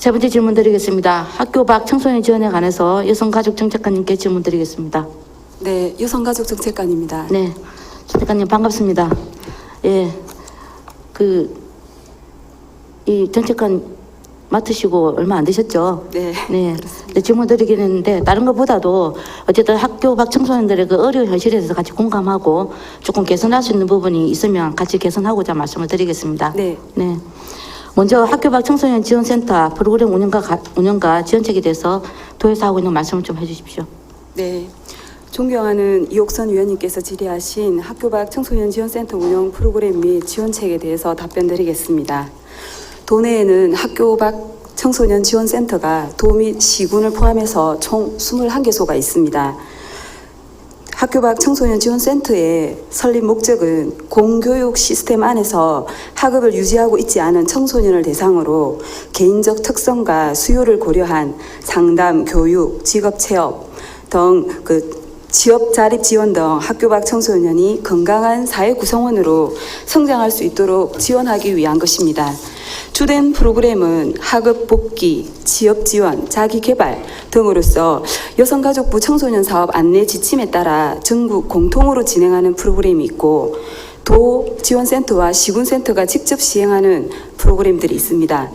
세 번째 질문 드리겠습니다. 학교 밖 청소년 지원에 관해서 여성가족정책관님께 질문 드리겠습니다. 네, 여성가족정책관입니다. 네, 정책관님 반갑습니다. 예, 그, 이 정책관 맡으시고 얼마 안 되셨죠? 네. 네, 네, 질문 드리긴 했는데 다른 것보다도 어쨌든 학교 밖 청소년들의 그 어려운 현실에 대해서 같이 공감하고 조금 개선할 수 있는 부분이 있으면 같이 개선하고자 말씀을 드리겠습니다. 네. 네. 먼저 학교 밖 청소년 지원센터 프로그램 운영과, 가- 운영과 지원책에 대해서 도에서 하고 있는 말씀을 좀 해주십시오. 네. 존경하는 이옥선 위원님께서 질의하신 학교 밖 청소년 지원센터 운영 프로그램 및 지원책에 대해서 답변드리겠습니다. 도내에는 학교 밖 청소년 지원센터가 도 및 시군을 포함해서 총 21개소가 있습니다. 학교 밖 청소년 지원센터의 설립 목적은 공교육 시스템 안에서 학업을 유지하고 있지 않은 청소년을 대상으로 개인적 특성과 수요를 고려한 상담, 교육, 직업 체험 등그 취업 자립 지원 등 학교 밖 청소년이 건강한 사회 구성원으로 성장할 수 있도록 지원하기 위한 것입니다. 주된 프로그램은 학업 복귀, 취업 지원, 자기 개발 등으로서 여성가족부 청소년 사업 안내 지침에 따라 전국 공통으로 진행하는 프로그램이 있고 도 지원센터와 시군센터가 직접 시행하는 프로그램들이 있습니다.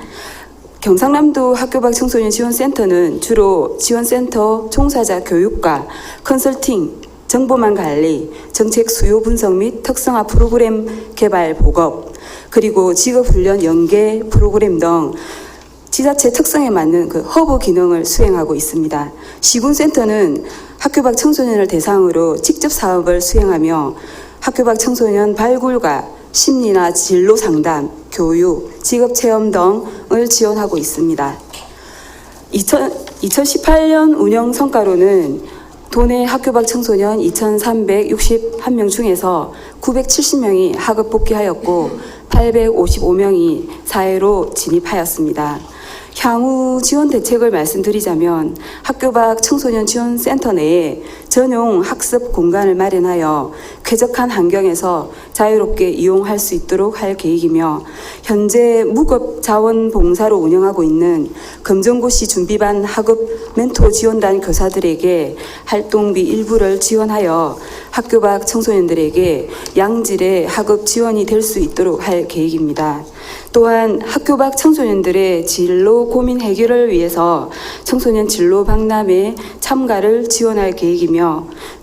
경상남도 학교 밖 청소년 지원센터는 주로 지원센터 종사자 교육과 컨설팅, 정보망 관리, 정책 수요 분석 및 특성화 프로그램 개발 보급, 그리고 직업훈련 연계 프로그램 등 지자체 특성에 맞는 그 허브 기능을 수행하고 있습니다. 시군센터는 학교 밖 청소년을 대상으로 직접 사업을 수행하며 학교 밖 청소년 발굴과 심리나 진로 상담, 교육, 직업 체험 등을 지원하고 있습니다. 2000, 2018년 운영 성과로는 도내 학교 밖 청소년 2,361명 중에서 970명이 학업 복귀하였고 855명이 사회로 진입하였습니다. 향후 지원 대책을 말씀드리자면 학교 밖 청소년 지원 센터 내에 전용 학습 공간을 마련하여 쾌적한 환경에서 자유롭게 이용할 수 있도록 할 계획이며 현재 무급 자원봉사로 운영하고 있는 검정고시 준비반 학업 멘토 지원단 교사들에게 활동비 일부를 지원하여 학교 밖 청소년들에게 양질의 학업 지원이 될 수 있도록 할 계획입니다. 또한 학교 밖 청소년들의 진로 고민 해결을 위해서 청소년 진로 박람회 참가를 지원할 계획이며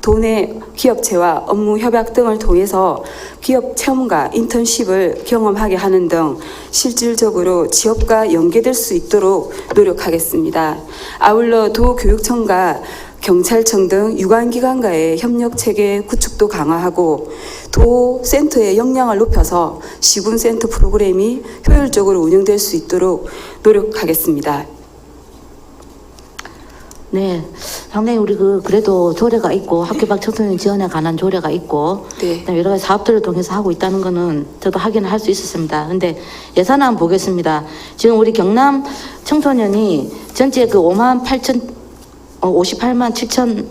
도내 기업체와 업무 협약 등을 통해서 기업 체험과 인턴십을 경험하게 하는 등 실질적으로 지역과 연계될 수 있도록 노력하겠습니다. 아울러 도교육청과 경찰청 등 유관기관과의 협력 체계 구축도 강화하고 도 센터의 역량을 높여서 시군센터 프로그램이 효율적으로 운영될 수 있도록 노력하겠습니다. 네, 상당히 우리 그 그래도 조례가 있고 학교 밖 청소년 지원에 관한 조례가 있고 네. 여러 가지 사업들을 통해서 하고 있다는 거는 저도 확인을 할 수 있었습니다. 근데 예산안 보겠습니다. 지금 우리 경남 청소년이 전체 그 5만 8천 어, 58만 7천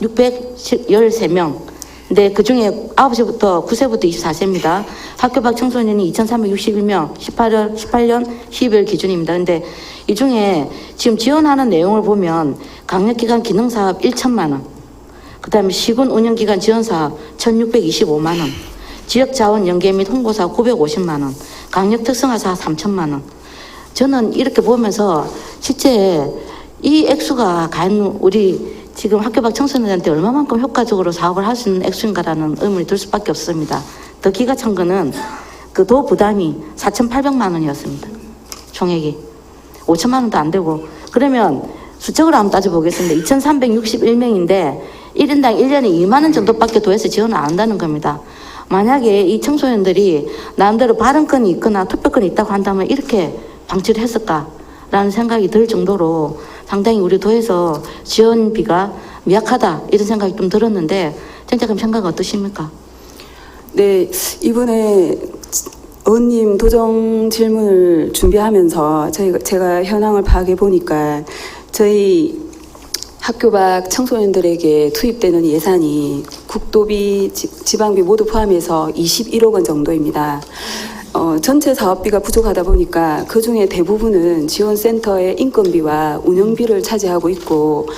613명. 근데 그 중에 9시부터 9세부터 24세입니다. 학교 밖 청소년이 2,361명, 18년, 18년 12월 기준입니다. 근데 이 중에 지금 지원하는 내용을 보면 강력기관 기능사업 1천만 원, 그 다음에 시군 운영기관 지원사업 1,625만 원, 지역자원 연계 및 홍보사업 950만 원, 강력 특성화사업 3천만 원. 저는 이렇게 보면서 실제 이 액수가 과연 우리 지금 학교 밖 청소년한테 얼마만큼 효과적으로 사업을 할 수 있는 액수인가라는 의문이 들 수밖에 없습니다. 더 기가 찬 거는 그 도 부담이 4,800만 원이었습니다. 총액이. 5천만 원도 안 되고. 그러면 수적으로 한번 따져보겠습니다. 2,361명인데 1인당 1년에 2만 원 정도밖에 도에서 지원을 안 한다는 겁니다. 만약에 이 청소년들이 나름대로 발언권이 있거나 투표권이 있다고 한다면 이렇게 방치를 했을까 라는 생각이 들 정도로 상당히 우리 도에서 지원비가 미약하다 이런 생각이 좀 들었는데 정책님 생각 어떠십니까? 네, 이번에 의원님 도정 질문을 준비하면서 저희가 제가 현황을 파악해 보니까 저희 학교 밖 청소년들에게 투입되는 예산이 국도비, 지- 지방비 모두 포함해서 21억 원 정도입니다. 어, 전체 사업비가 부족하다 보니까 그 중에 대부분은 지원센터의 인건비와 운영비를 차지하고 있고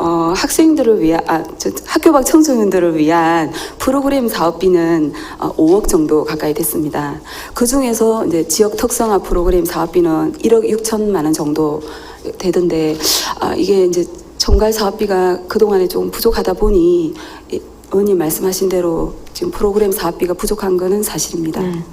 어, 학생들을 위한 아, 저, 학교 밖 청소년들을 위한 프로그램 사업비는 어, 5억 정도 가까이 됐습니다. 그 중에서 이제 지역 특성화 프로그램 사업비는 1억 6천만 원 정도 되던데 아, 이게 이제 총괄 사업비가 그 동안에 좀 부족하다 보니 이 의원님 말씀하신 대로 지금 프로그램 사업비가 부족한 거는 사실입니다. 네.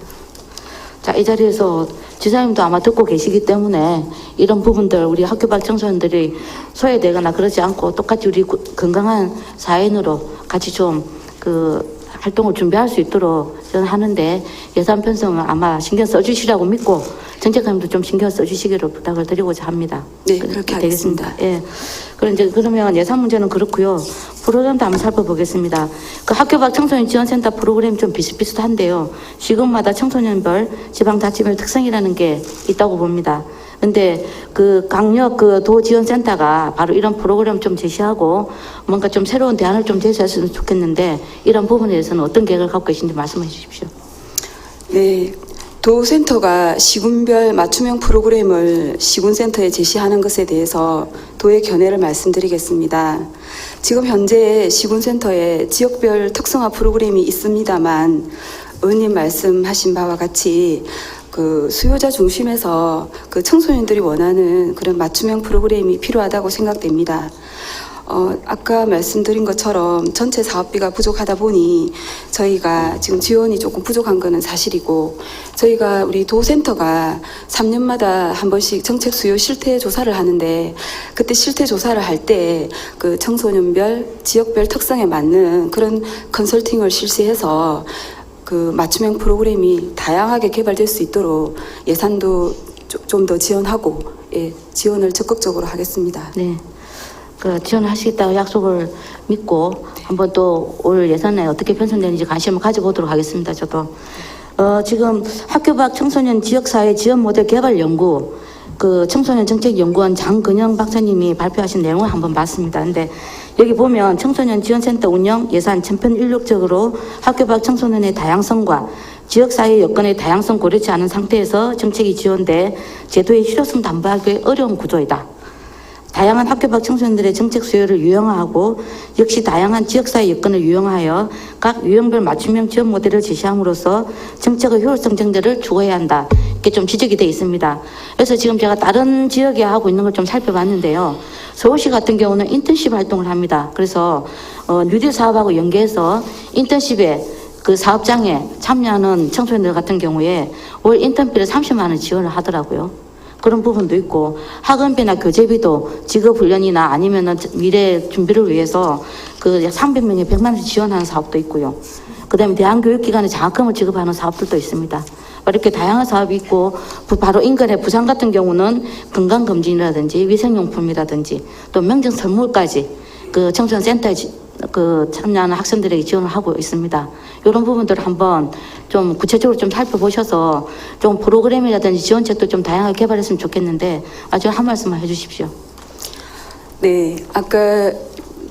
자, 이 자리에서 지사님도 아마 듣고 계시기 때문에 이런 부분들 우리 학교 밖 청소년들이 소외되거나 그러지 않고 똑같이 우리 구- 건강한 사회인으로 같이 좀 그 활동을 준비할 수 있도록 저는 하는데 예산 편성은 아마 신경 써주시라고 믿고 정책관님도 좀 신경 써주시기를 부탁을 드리고자 합니다. 네, 그렇게 하겠습니다. 예. 그럼 이제 그러면 예산 문제는 그렇고요. 프로그램도 한번 살펴보겠습니다. 그 학교 밖 청소년 지원센터 프로그램 좀 비슷비슷한데요. 시군마다 청소년별 지방자치별 특성이라는 게 있다고 봅니다. 근데 그 강력 그 도지원센터가 바로 이런 프로그램 좀 제시하고 뭔가 좀 새로운 대안을 좀 제시했으면 좋겠는데 이런 부분에 대해서는 어떤 계획을 갖고 계신지 말씀해 주십시오. 네. 도센터가 시군별 맞춤형 프로그램을 시군센터에 제시하는 것에 대해서 도의 견해를 말씀드리겠습니다. 지금 현재 시군센터에 지역별 특성화 프로그램이 있습니다만 의원님 말씀하신 바와 같이 그 수요자 중심에서 그 청소년들이 원하는 그런 맞춤형 프로그램이 필요하다고 생각됩니다. 어, 아까 말씀드린 것처럼 전체 사업비가 부족하다 보니 저희가 지금 지원이 조금 부족한 거는 사실이고 저희가 우리 도센터가 3년마다 한 번씩 정책 수요 실태 조사를 하는데 그때 실태 조사를 할 때 그 청소년별 지역별 특성에 맞는 그런 컨설팅을 실시해서 그 맞춤형 프로그램이 다양하게 개발될 수 있도록 예산도 좀 더 지원하고 예, 지원을 적극적으로 하겠습니다. 네. 그 지원하시겠다고 약속을 믿고 한번 또 올 예산에 어떻게 편성되는지 관심을 가져보도록 하겠습니다. 저도 어, 지금 학교 밖 청소년 지역사회 지원 모델 개발 연구 그 청소년 정책 연구원 장근영 박사님이 발표하신 내용을 한번 봤습니다. 근데 여기 보면 청소년 지원센터 운영 예산 천편일률적으로 학교 밖 청소년의 다양성과 지역사회 여건의 다양성 고려치 않은 상태에서 정책이 지원돼 제도의 실효성 담보하기 어려운 구조이다. 다양한 학교 밖 청소년들의 정책 수요를 유형화하고 역시 다양한 지역사회 여건을 유형하여 각 유형별 맞춤형 지원 모델을 제시함으로써 정책의 효율성 증대를 추구해야 한다. 이렇게 좀 지적이 되어 있습니다. 그래서 지금 제가 다른 지역에 하고 있는 걸 좀 살펴봤는데요. 서울시 같은 경우는 인턴십 활동을 합니다. 그래서 어, 뉴딜 사업하고 연계해서 인턴십에 그 사업장에 참여하는 청소년들 같은 경우에 월 인턴비를 30만 원 지원을 하더라고요. 그런 부분도 있고 학원비나 교재비도 직업 훈련이나 아니면은 미래 준비를 위해서 그 300명에 100만 원씩 지원하는 사업도 있고요. 그다음에 대한교육기관에 장학금을 지급하는 사업들도 있습니다. 이렇게 다양한 사업이 있고 부- 바로 인근의 부산 같은 경우는 건강검진이라든지 위생용품이라든지 또 명절 선물까지 그 청소년 센터에 지- 그 참여하는 학생들에게 지원을 하고 있습니다. 이런 부분들을 한번 좀 구체적으로 좀 살펴보셔서 좀 프로그램이라든지 지원책도 좀 다양하게 개발했으면 좋겠는데 아주 한 말씀만 해주십시오. 네, 아까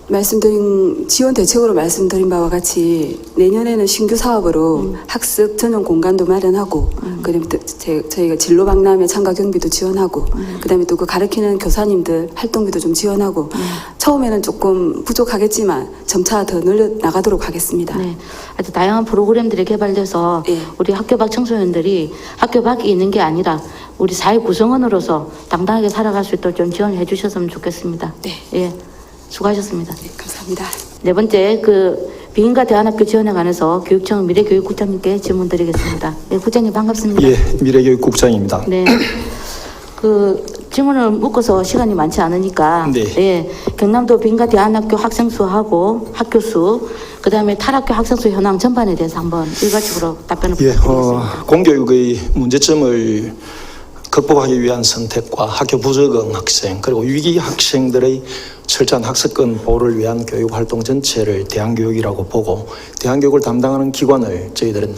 말씀드린 지원 대책으로 말씀드린 바와 같이 내년에는 신규 사업으로 학습 전용 공간도 마련하고 그다음에 또 제, 저희가 진로 박람회 참가 경비도 지원하고 그다음에 또 그 가르치는 교사님들 활동비도 좀 지원하고 처음에는 조금 부족하겠지만 점차 더 늘려 나가도록 하겠습니다. 네, 아주 다양한 프로그램들이 개발돼서 예. 우리 학교 밖 청소년들이 학교 밖에 있는 게 아니라 우리 사회 구성원으로서 당당하게 살아갈 수 있도록 좀 지원해 주셨으면 좋겠습니다. 네. 예, 수고하셨습니다. 네, 감사합니다. 네 번째 그 비인가 대안학교 지원에 관해서 교육청 미래교육국장님께 질문 드리겠습니다. 네, 국장님 반갑습니다. 예, 미래교육국장입니다. 네. 그 질문을 묶어서 시간이 많지 않으니까 네. 예, 경남도 빈가 대안학교 학생 수하고 학교 수 그다음에 탈학교 학생 수 현황 전반에 대해서 한번 일괄적으로 답변을 예, 부탁드리겠습니다. 어, 공교육의 문제점을 극복하기 위한 선택과 학교 부적응 학생 그리고 위기 학생들의 철저한 학습권 보호를 위한 교육 활동 전체를 대안교육이라고 보고 대안교육을 담당하는 기관을 저희들은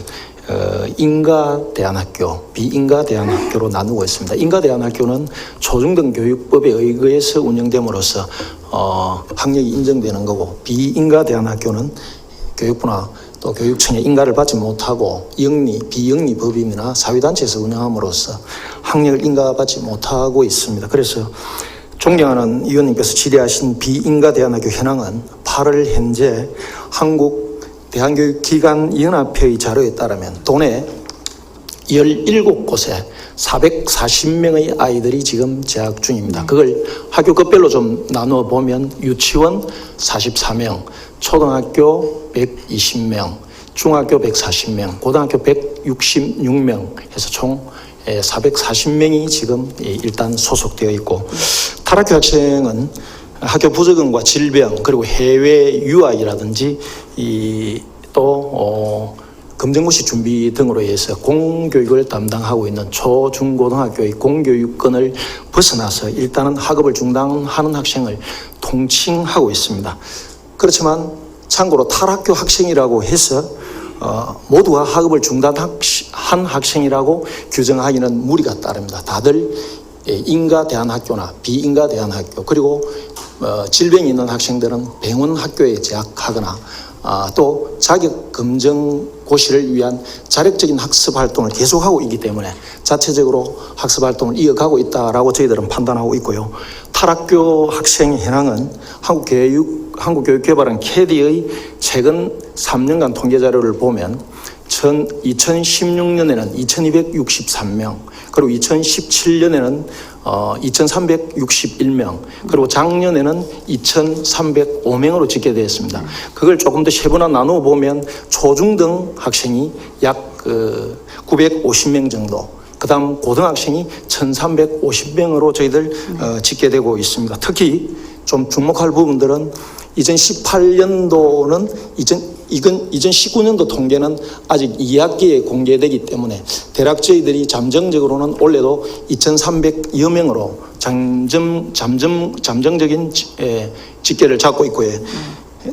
어, 인가 대안학교, 비인가 대안학교로 나누고 있습니다. 인가 대안학교는 초중등 교육법에 의거해서 운영됨으로써 어, 학력이 인정되는 거고 비인가 대안학교는 교육부나 또 교육청의 인가를 받지 못하고 영리, 비영리 법인이나 사회단체에서 운영함으로써 학력을 인가받지 못하고 있습니다. 그래서 존경하는 위원님께서 질의하신 비인가 대안학교 현황은 8월 현재 한국 대한교육기관연합회의 자료에 따르면 도내 17곳에 440명의 아이들이 지금 재학 중입니다. 그걸 학교 급별로 좀 나누어 보면 유치원 44명, 초등학교 120명, 중학교 140명, 고등학교 166명 해서 총 440명이 지금 예, 일단 소속되어 있고 타락교 학생은 학교 부적응과 질병 그리고 해외 유학이라든지 이또 어, 검정고시 준비 등으로 해서 공교육을 담당하고 있는 초, 중, 고등학교의 공교육권을 벗어나서 일단은 학업을 중단하는 학생을 통칭하고 있습니다. 그렇지만 참고로 탈학교 학생이라고 해서 어, 모두가 학업을 중단한 학생이라고 규정하기는 무리가 따릅니다. 다들 예, 인가 대안학교나 비인가 대안학교 그리고 어, 질병이 있는 학생들은 병원 학교에 재학하거나 아, 또 자격 검정 고시를 위한 자력적인 학습 활동을 계속하고 있기 때문에 자체적으로 학습 활동을 이어가고 있다라고 저희들은 판단하고 있고요. 탈학교 학생 현황은 한국교육 한국교육개발원 캐디의 최근 3년간 통계 자료를 보면 전 2016년에는 2,263명, 그리고 2017년에는 어, 2,361명, 그리고 작년에는 2,305명으로 집계되었습니다. 그걸 조금 더 세분화 나누어 보면 초중등 학생이 약 그, 950명 정도, 그 다음 고등학생이 1,350명으로 저희들 어, 집계되고 있습니다. 특히 좀 주목할 부분들은 2018년도는 2000, 이건 2019년도 통계는 아직 2학기에 공개되기 때문에 대략 저희들이 잠정적으로는 올해도 2,300여 명으로 잠정 잠정 잠정적인 지- 에, 집계를 잡고 있고요.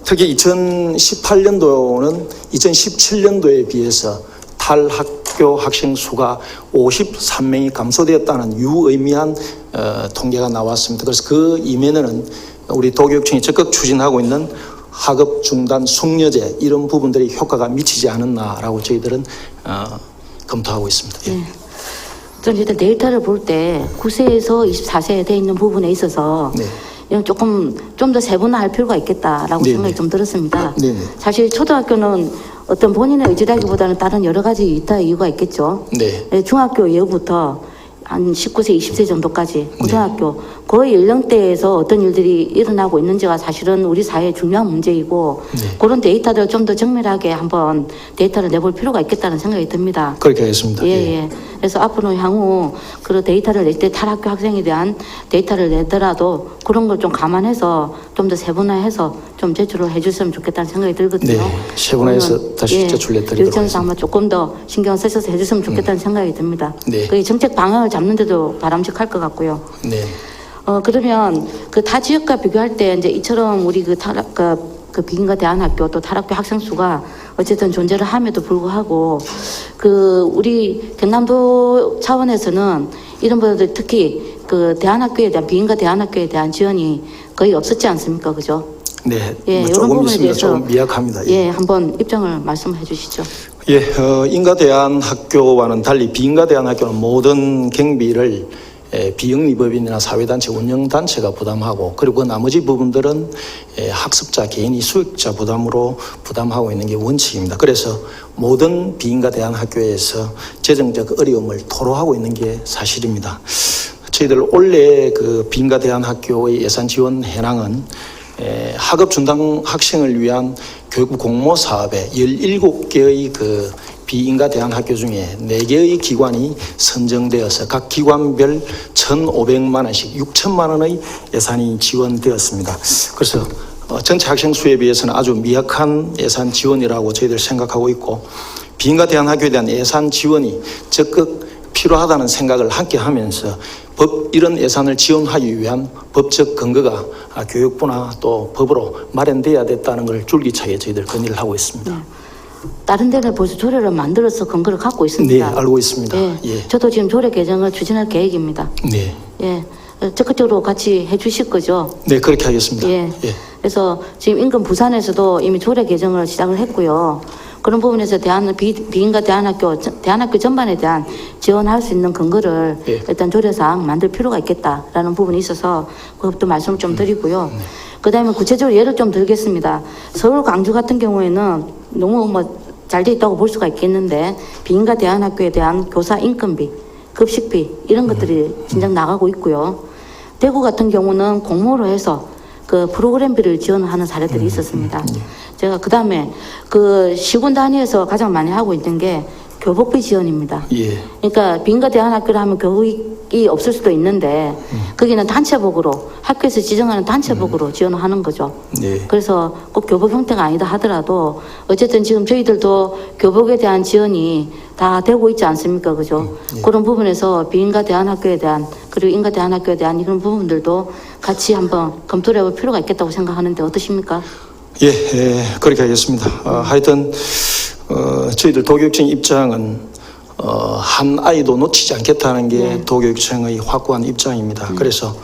특히 2018년도는 2017년도에 비해서 탈학교 학생 수가 53명이 감소되었다는 유의미한 어, 통계가 나왔습니다. 그래서 그 이면에는 우리 도교육청이 적극 추진하고 있는 학업 중단 숙려제 이런 부분들이 효과가 미치지 않았나라고 저희들은 어, 검토하고 있습니다. 예. 좀 일단 데이터를 볼 때 9세에서 24세에 돼 있는 부분에 있어서 네. 이건 조금 좀 더 세분화할 필요가 있겠다라고 네, 생각이 네. 좀 들었습니다. 네, 네. 사실 초등학교는 어떤 본인의 의지라기보다는 다른 여러 가지 이타 이유가 있겠죠. 네. 예, 중학교 이후부터 한 19세, 20세 정도까지 네. 고등학교 그 연령대에서 어떤 일들이 일어나고 있는지가 사실은 우리 사회의 중요한 문제이고 네. 그런 데이터들을 좀 더 정밀하게 한번 데이터를 내볼 필요가 있겠다는 생각이 듭니다. 그렇게 하겠습니다. 예, 예. 그래서 앞으로 향후 그 데이터를 낼 때 탈학교 학생에 대한 데이터를 내더라도 그런 걸 좀 감안해서 좀 더 세분화해서 좀 제출을 해줬으면 좋겠다는 생각이 들거든요. 네, 세분화해서 다시 제출해드리도록 교육청에서 아마 조금 더 신경 쓰셔서 해줬으면 좋겠다는 생각이 듭니다. 네. 그 정책 방향을 잡는데도 바람직할 것 같고요. 네. 어 그러면 그 타 지역과 비교할 때 이제 이처럼 우리 그 탈학 그, 그 비인가 대안학교 또 탈학교 학생 수가 어쨌든 존재를 함에도 불구하고 그 우리 경남도 차원에서는 이런 분들 특히 그 대안학교에 대한 비인가 대안학교에 대한 지원이 거의 없었지 않습니까, 그죠? 네. 예, 뭐 조금 부분에 있습니다. 대해서 조금 미약합니다. 예, 한번 입장을 말씀해 주시죠. 예, 어, 인가 대안학교와는 달리 비인가 대안학교는 모든 경비를 에, 비영리법인이나 사회단체 운영단체가 부담하고 그리고 그 나머지 부분들은 에, 학습자 개인이 수익자 부담으로 부담하고 있는 게 원칙입니다. 그래서 모든 비인가대안학교에서 재정적 어려움을 토로하고 있는 게 사실입니다. 저희들 올해 그 비인가대안학교의 예산 지원 현황은 에, 학업 중단 학생을 위한 교육부 공모 사업에 17개의 그 비인가 대안학교 중에 4개의 기관이 선정되어서 각 기관별 1,500만 원씩 6천만 원의 예산이 지원되었습니다. 그래서 어, 전체 학생 수에 비해서는 아주 미약한 예산 지원이라고 저희들 생각하고 있고 비인가 대안학교에 대한 예산 지원이 적극 필요하다는 생각을 함께 하면서 법 이런 예산을 지원하기 위한 법적 근거가 아, 교육부나 또 법으로 마련돼야 됐다는 걸 줄기차게 저희들 건의를 하고 있습니다. 다른 데는 벌써 조례를 만들어서 근거를 갖고 네, 있습니다. 알고 있습니다. 예, 예. 저도 지금 조례 개정을 추진할 계획입니다. 네, 예, 적극적으로 같이 해주실 거죠? 네 그렇게 하겠습니다. 예. 예. 그래서 지금 인근 부산에서도 이미 조례 개정을 시작을 했고요. 그런 부분에서 대한 비, 비인가 대안학교 전- 대안학교 전반에 대한 지원할 수 있는 근거를 예. 일단 조례상 만들 필요가 있겠다라는 부분이 있어서 그것도 말씀을 좀 드리고요. 그다음에 구체적으로 예를 좀 들겠습니다. 서울 광주 같은 경우에는 너무 뭐 잘 돼 있다고 볼 수가 있겠는데 비인가 대안학교에 대한 교사 인건비, 급식비 이런 것들이 진작 나가고 있고요. 대구 같은 경우는 공모로 해서 그 프로그램비를 지원하는 사례들이 있었습니다. 제가 그 다음에 그 시군 단위에서 가장 많이 하고 있는 게 교복비 지원입니다. 예. 그러니까 빈가 대안학교를 하면 교육이 없을 수도 있는데 거기는 단체복으로 학교에서 지정하는 단체복으로 지원하는 거죠. 네. 그래서 꼭 교복 형태가 아니다 하더라도 어쨌든 지금 저희들도 교복에 대한 지원이 다 되고 있지 않습니까? 그죠? 그런 부분에서 비인가 대안학교에 대한 그리고 인가 대안학교에 대한 이런 부분들도 같이 한번 검토를 해볼 필요가 있겠다고 생각하는데 어떠십니까? 예, 예, 그렇게 하겠습니다. 어, 하여튼 어, 저희들 도교육청 입장은 어, 한 아이도 놓치지 않겠다는 게 네. 도교육청의 확고한 입장입니다. 그래서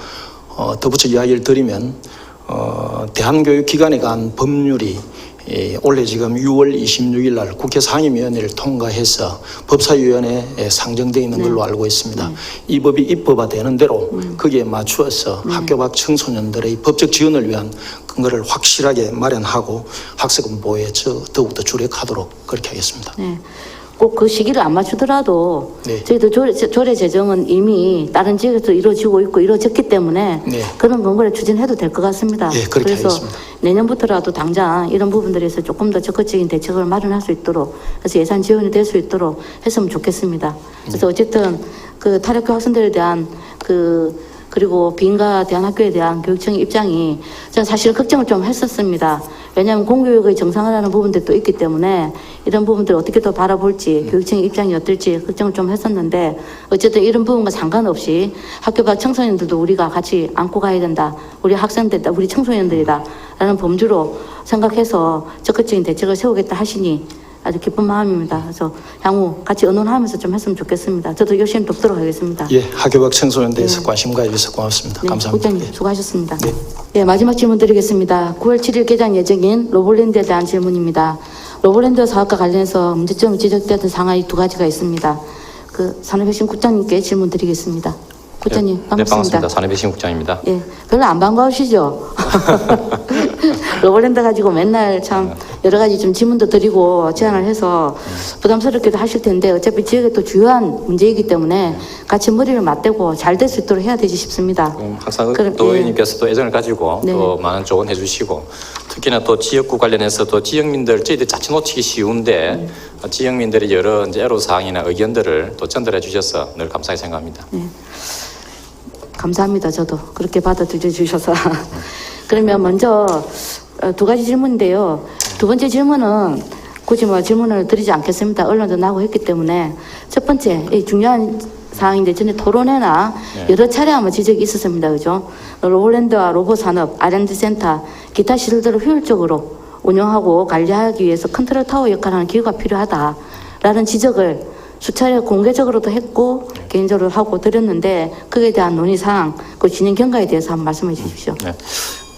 어, 덧붙여 이야기를 드리면 어, 대한교육기관에 관한 법률이 예, 올해 지금 6월 26일 날 국회 상임위원회를 통과해서 법사위원회에 상정되어 있는 걸로 알고 있습니다. 이 법이 입법화되는 대로 거기에 맞추어서 학교 밖 청소년들의 법적 지원을 위한 근거를 확실하게 마련하고 학습은 보호에 저 더욱더 주력하도록 그렇게 하겠습니다. 네. 꼭 그 시기를 안 맞추더라도 네. 저희들 조례, 조례 제정은 이미 다른 지역에서 이루어지고 있고 이루어졌기 때문에 네. 그런 건거를 추진해도 될 것 같습니다. 예, 그렇게 그래서 하겠습니다. 내년부터라도 당장 이런 부분들에서 조금 더 적극적인 대책을 마련할 수 있도록 그래서 예산 지원이 될 수 있도록 했으면 좋겠습니다. 그래서 네. 어쨌든 그 탈학교 학생들에 대한 그 그리고 비인가 대안학교에 대한 교육청의 입장이 저는 사실 걱정을 좀 했었습니다. 왜냐하면 공교육의 정상화라는 부분들도 있기 때문에 이런 부분들을 어떻게 더 바라볼지 교육청의 입장이 어떨지 걱정을 좀 했었는데 어쨌든 이런 부분과 상관없이 학교 밖 청소년들도 우리가 같이 안고 가야 된다. 우리 학생들이다. 우리 청소년들이다. 라는 범주로 생각해서 적극적인 대책을 세우겠다 하시니 아주 기쁜 마음입니다. 그래서 향후 같이 의논하면서 좀 했으면 좋겠습니다. 저도 열심히 돕도록 하겠습니다. 예, 학교 밖 청소년 대해서 관심 가해주셔서 고맙습니다. 네, 감사합니다. 국장님 수고하셨습니다. 네. 네, 마지막 질문 드리겠습니다. 9월 7일 개장 예정인 로볼랜드에 대한 질문입니다. 로볼랜드 사업과 관련해서 문제점이 지적되었던 상황이 두 가지가 있습니다. 그 산업혁신 국장님께 질문 드리겠습니다. 국장님 네, 반갑습니다. 반갑습니다. 산업혁신 국장입니다. 예, 별로 안 반가우시죠? 로볼랜드 가지고 맨날 참 여러 가지 좀 질문도 드리고 제안을 해서 부담스럽기도 하실 텐데 어차피 지역의 또 주요한 문제이기 때문에 같이 머리를 맞대고 잘 될 수 있도록 해야 되지 싶습니다. 음, 항상 그럼, 또 예. 의원님께서도 애정을 가지고 네. 또 많은 조언해 주시고 특히나 또 지역구 관련해서 또 지역민들 저희들 자칫 놓치기 쉬운데 네. 어, 지역민들의 여러 이제 애로사항이나 의견들을 또 전달해 주셔서 늘 감사히 생각합니다. 감사합니다. 저도 그렇게 받아들여 주셔서. 그러면 먼저 어, 두 가지 질문인데요. 두 번째 질문은 굳이 뭐 질문을 드리지 않겠습니다. 언론도 나고 했기 때문에 첫 번째 이 중요한 사항인데 전에 토론회나 네. 여러 차례 아마 지적이 있었습니다. 그죠? 로볼랜드와 로봇 산업, R&D 센터, 기타 시설들을 효율적으로 운영하고 관리하기 위해서 컨트롤 타워 역할을 하는 기구가 필요하다라는 지적을 수차례 공개적으로도 했고 개인적으로 하고 드렸는데 그에 대한 논의 사항, 그 진행 경과에 대해서 한번 말씀해 주십시오. 네.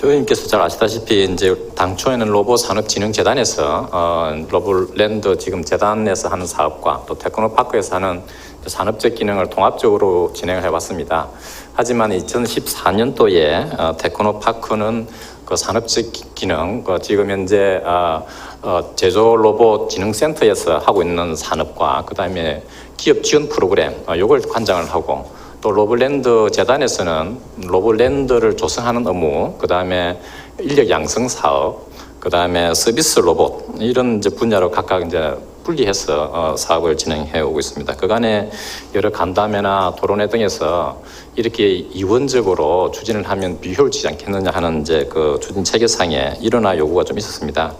또 의원님께서 잘 아시다시피 이제 당초에는 로봇 산업진흥재단에서 어, 로봇랜드 지금 재단에서 하는 사업과 또 테크노파크에서 하는 산업적 기능을 통합적으로 진행을 해왔습니다. 하지만 2014년도에 어, 테크노파크는 그 산업적 기- 기능, 그 지금 현재 어, 어, 제조 로봇 진흥센터에서 하고 있는 산업과 그 다음에 기업 지원 프로그램 어, 요걸 관장을 하고 또 로블랜드 재단에서는 로블랜드를 조성하는 업무, 그 다음에 인력 양성 사업, 그 다음에 서비스 로봇 이런 이제 분야로 각각 이제 분리해서 어, 사업을 진행해 오고 있습니다. 그간에 여러 간담회나 토론회 등에서 이렇게 이원적으로 추진을 하면 비효율지지 않겠느냐 하는 이제 그 추진 체계상에 일어나 요구가 좀 있었습니다.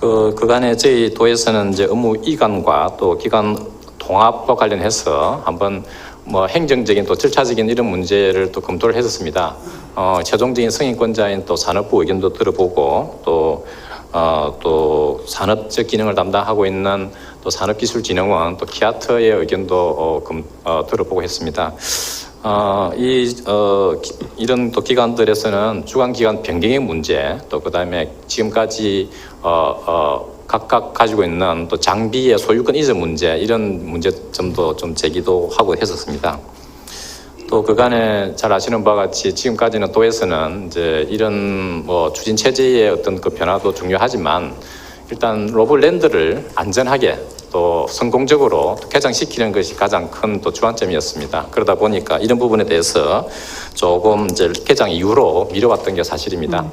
그 그간에 저희 도에서는 이제 업무 이관과 또 기관 통합과 관련해서 한번 뭐 행정적인 또 절차적인 이런 문제를 또 검토를 했었습니다. 어, 최종적인 승인권자인 또 산업부 의견도 들어보고 또 어, 또 산업적 기능을 담당하고 있는 또 산업기술진흥원 또 키아트의 의견도 어, 검, 어, 들어보고 했습니다. 어, 이, 어, 기- 이런 또 기관들에서는 주관기관 변경의 문제, 또 그 다음에 지금까지, 어, 어, 각각 가지고 있는 또 장비의 소유권 이전 문제 이런 문제점도 좀 제기도 하고 했었습니다. 또 그간에 잘 아시는 바와 같이 지금까지는 도에서는 이제 이런 뭐 추진 체제의 어떤 그 변화도 중요하지만 일단 로봇랜드를 안전하게 또 성공적으로 개장시키는 것이 가장 큰 또 주안점이었습니다. 그러다 보니까 이런 부분에 대해서 조금 이제 개장 이후로 미뤄왔던 게 사실입니다.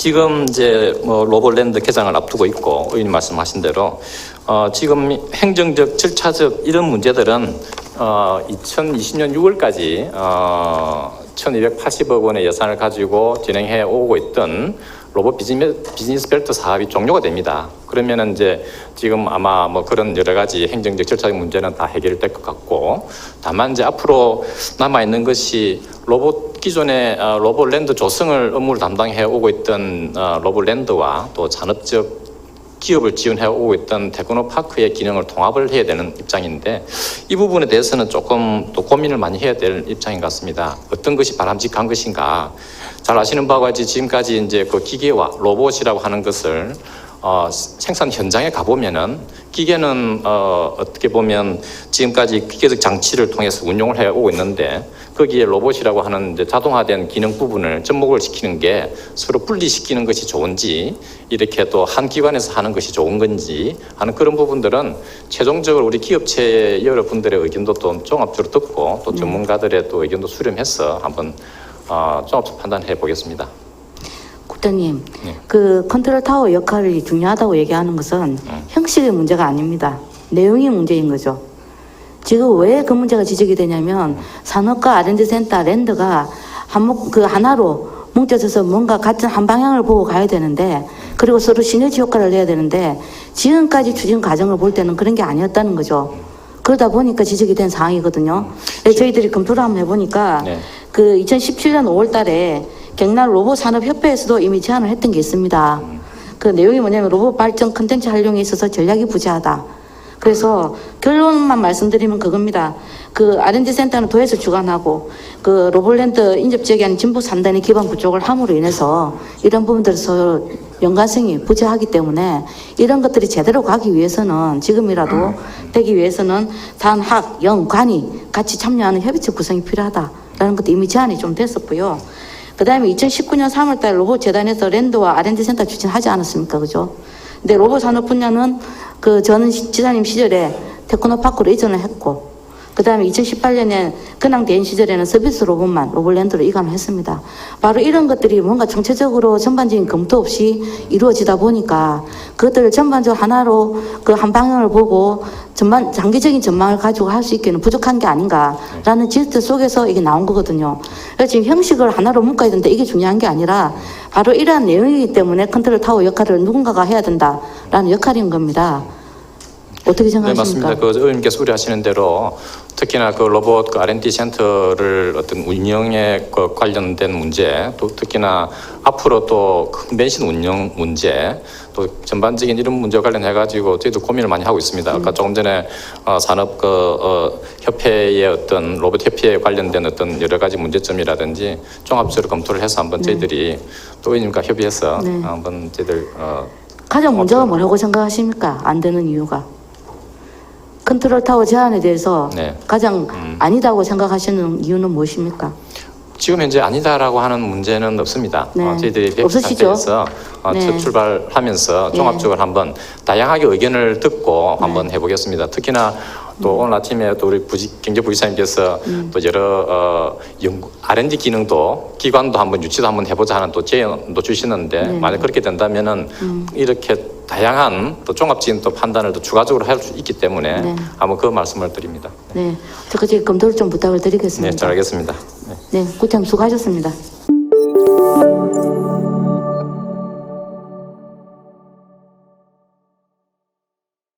지금 이제 뭐 로봇랜드 개장을 앞두고 있고 의원님 말씀하신 대로 어 지금 행정적 절차적 이런 문제들은 어 2020년 6월까지 어 1,280억 원의 예산을 가지고 진행해 오고 있던 로봇 비즈니스 벨트 사업이 종료가 됩니다. 그러면은 이제 지금 아마 뭐 그런 여러 가지 행정적 절차적 문제는 다 해결될 것 같고 다만 이제 앞으로 남아 있는 것이 로봇 기존의 어, 로봇랜드 조성을 업무를 담당해 오고 있던 어, 로봇랜드와 또 산업적 기업을 지원해 오고 있던 테크노파크의 기능을 통합을 해야 되는 입장인데 이 부분에 대해서는 조금 또 고민을 많이 해야 될 입장인 것 같습니다. 어떤 것이 바람직한 것인가. 잘 아시는 바와 같이 지금까지 이제 그 기계와 로봇이라고 하는 것을 어, 생산 현장에 가보면은 기계는 어, 어떻게 보면 지금까지 기계적 장치를 통해서 운용을 해 오고 있는데 거기에 로봇이라고 하는 이제 자동화된 기능 부분을 접목을 시키는 게 서로 분리시키는 것이 좋은지 이렇게 또 한 기관에서 하는 것이 좋은 건지 하는 그런 부분들은 최종적으로 우리 기업체 여러분들의 의견도 또 종합적으로 듣고 또 전문가들의 또 의견도 수렴해서 한번 어, 종합적 판단해 보겠습니다. 국장님, 네. 그 컨트롤 타워 역할이 중요하다고 얘기하는 것은 네. 형식의 문제가 아닙니다. 내용이 문제인 거죠. 지금 왜 그 문제가 지적이 되냐면 산업과 R&D 센터 랜드가 한목 그 하나로 뭉쳐져서 뭔가 같은 한 방향을 보고 가야 되는데 그리고 서로 시너지 효과를 내야 되는데 지금까지 추진 과정을 볼 때는 그런 게 아니었다는 거죠. 그러다 보니까 지적이 된 상황이거든요. 그래서 저희들이 검토를 한번 해보니까 네. 그 2017년 5월 달에 경남 로봇 산업 협회에서도 이미 제안을 했던 게 있습니다. 그 내용이 뭐냐면 로봇 발전 컨텐츠 활용에 있어서 전략이 부재하다. 그래서 결론만 말씀드리면 그겁니다. 그 R&D 센터는 도에서 주관하고 그 로봇랜드 인접 지역에 한 진보 산단의 기반 구축을 함으로 인해서 이런 부분들에서 연관성이 부재하기 때문에 이런 것들이 제대로 가기 위해서는 지금이라도 되기 위해서는 단, 학, 영, 관이 같이 참여하는 협의체 구성이 필요하다라는 것도 이미 제안이 좀 됐었고요. 그 다음에 2019년 3월달 로봇 재단에서 랜드와 R&D 센터 추진하지 않았습니까? 그죠? 근데 로봇 산업 분야는 그 저는 시- 지사님 시절에 테크노파크로 이전을 했고, 그 다음에 2018년에 근황대행 시절에는 서비스 로봇만 로봇랜드로 이관을 했습니다. 바로 이런 것들이 뭔가 정체적으로 전반적인 검토 없이 이루어지다 보니까 그것들을 전반적으로 하나로 그 한 방향을 보고 전반, 장기적인 전망을 가지고 할 수 있기는 부족한 게 아닌가라는 질서 속에서 이게 나온 거거든요. 그래서 지금 형식을 하나로 묶어야 되는데 이게 중요한 게 아니라 바로 이러한 내용이기 때문에 컨트롤 타워 역할을 누군가가 해야 된다라는 역할인 겁니다. 어떻게 네, 생각하십니까? 맞습니다. 그 의원님께서 우려하시는 대로 특히나 그 로봇 그 R&D 센터를 어떤 운영에 그 관련된 문제, 또 특히나 앞으로 또 컨벤션 운영 문제, 또 전반적인 이런 문제와 관련해 가지고 저희도 고민을 많이 하고 있습니다. 아까 조금 전에 어, 산업 그 어, 협회의 어떤 로봇 협회에 관련된 어떤 여러 가지 문제점이라든지 종합적으로 검토를 해서 한번 저희들이 또 의원님과 협의해서 네. 한번 저희들 어, 가장 문제가 뭐라고 생각하십니까? 안 되는 이유가. 컨트롤 타워 제안에 대해서 네. 가장 아니다고 생각하시는 이유는 무엇입니까? 지금 현재 아니다라고 하는 문제는 없습니다. 네. 어, 저희들이 백 없으시죠? 상태에서 어, 네. 첫 출발하면서 예. 종합적으로 한번 다양하게 의견을 듣고 한번 해보겠습니다. 특히나 또 오늘 아침에 또 우리 부지, 경제부지사님께서 또 여러 어, 연구 R&D 기능도 기관도 한번 유치도 한번 해보자 하는 또 제안도 주시는데 만약 그렇게 된다면은 이렇게 다양한 또 종합적인 또 판단을 또 추가적으로 할 수 있기 때문에 네. 한번 그 말씀을 드립니다. 네, 저까지 검토를 좀 부탁을 네, 드리겠습니다. 잘 알겠습니다. 네. 네, 구청 수고하셨습니다.